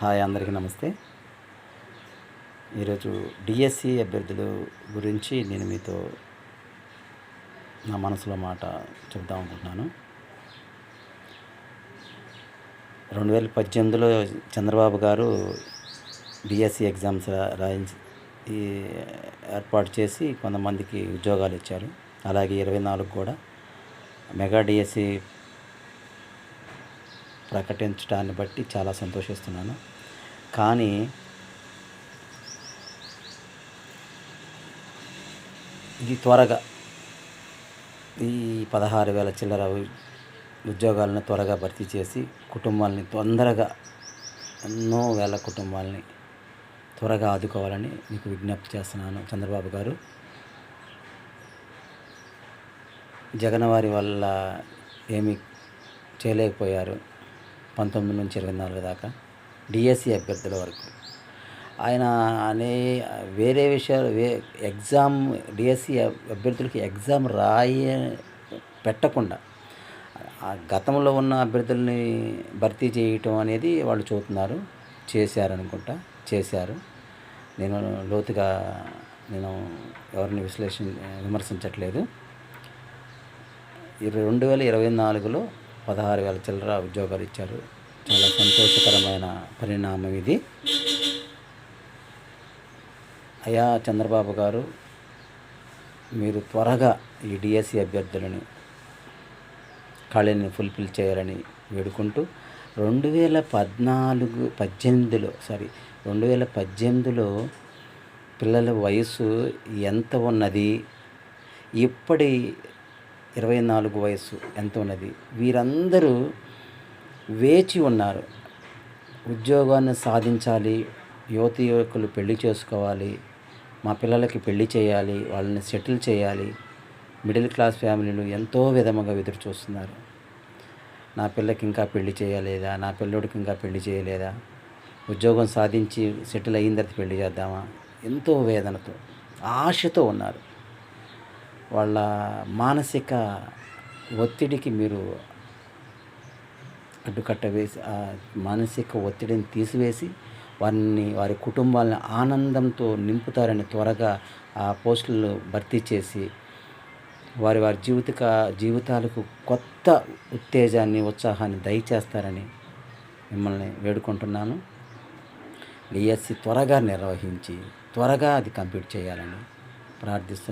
Hi అందరికీ నమస్తే. ఈరోజు డిఎస్సి అభ్యర్థులు గురించి నేను మీతో నా మనసులో మాట చెప్దాం అనుకుంటున్నాను. రెండు వేల పద్దెనిమిదిలో చంద్రబాబు గారు డిఎస్సి ఎగ్జామ్స్ రాయించి ఈ ఏర్పాటు చేసి కొంతమందికి ఉద్యోగాలు ఇచ్చారు. అలాగే ఇరవై నాలుగు కూడా మెగా డిఎస్సి ప్రకటించడాన్ని బట్టి చాలా సంతోషిస్తున్నాను. కానీ ఇది త్వరగా ఈ పదహారు వేల చిల్లర ఉద్యోగాలను త్వరగా భర్తీ చేసి కుటుంబాలని తొందరగా ఎన్నో వేల కుటుంబాలని త్వరగా ఆదుకోవాలని మీకు విజ్ఞప్తి చేస్తున్నాను చంద్రబాబు గారు. జగన్ వారి వల్ల ఏమీ చేయలేకపోయారు. పంతొమ్మిది నుంచి ఇరవై నాలుగు దాకా డిఎస్సి అభ్యర్థుల వరకు. ఆయన అనే వేరే విషయాలు వే ఎగ్జామ్ డిఎస్సి అభ్యర్థులకి ఎగ్జామ్ రాయ పెట్టకుండా గతంలో ఉన్న అభ్యర్థుల్ని భర్తీ చేయటం అనేది వాళ్ళు చూస్తున్నారు చేశారనుకుంటా చేశారు. నేను లోతుగా నేను ఎవరిని విశ్లేషణ విమర్శించట్లేదు. ఇరవై రెండు వేల ఇరవై నాలుగులో పదహారు వేల చిల్లర ఉద్యోగాలు ఇచ్చారు. చాలా సంతోషకరమైన పరిణామం ఇది. అయ్యా చంద్రబాబు గారు మీరు త్వరగా ఈ డిఎస్సి అభ్యర్థులని ఖాళీని ఫుల్ఫిల్ చేయాలని వేడుకుంటూ రెండు వేల పద్నాలుగు పద్దెనిమిదిలో సారీ రెండు వేల పద్దెనిమిదిలో పిల్లల వయసు ఎంత ఉన్నది? ఇప్పటి ఇరవై నాలుగు వయసు ఎంత ఉన్నది? వీరందరూ వేచి ఉన్నారు. ఉద్యోగాన్ని సాధించాలి యువతి యువకులు పెళ్ళి చేసుకోవాలి మా పిల్లలకి పెళ్ళి చేయాలి వాళ్ళని సెటిల్ చేయాలి. మిడిల్ క్లాస్ ఫ్యామిలీలు ఎంతో విధముగా ఎదురు చూస్తున్నారు. నా పిల్లకి ఇంకా పెళ్ళి చేయలేదా? నా పిల్లోడికి ఇంకా పెళ్ళి చేయలేదా? ఉద్యోగం సాధించి సెటిల్ అయిన తర్వాత పెళ్ళి చేద్దామా? ఎంతో వేదనతో ఆశతో ఉన్నారు. వాళ్ళ మానసిక ఒత్తిడికి మీరు అడ్డుకట్ట వేసి ఆ మానసిక ఒత్తిడిని తీసివేసి వారిని వారి కుటుంబాలను ఆనందంతో నింపుతారని త్వరగా ఆ పోస్టులను భర్తీ చేసి వారి వారి జీవితక జీవితాలకు కొత్త ఉత్తేజాన్ని ఉత్సాహాన్ని దయచేస్తారని మిమ్మల్ని వేడుకుంటున్నాను. డిఎస్సి త్వరగా నిర్వహించి త్వరగా అది కంప్లీట్ చేయాలని ప్రార్థిస్తున్నాను.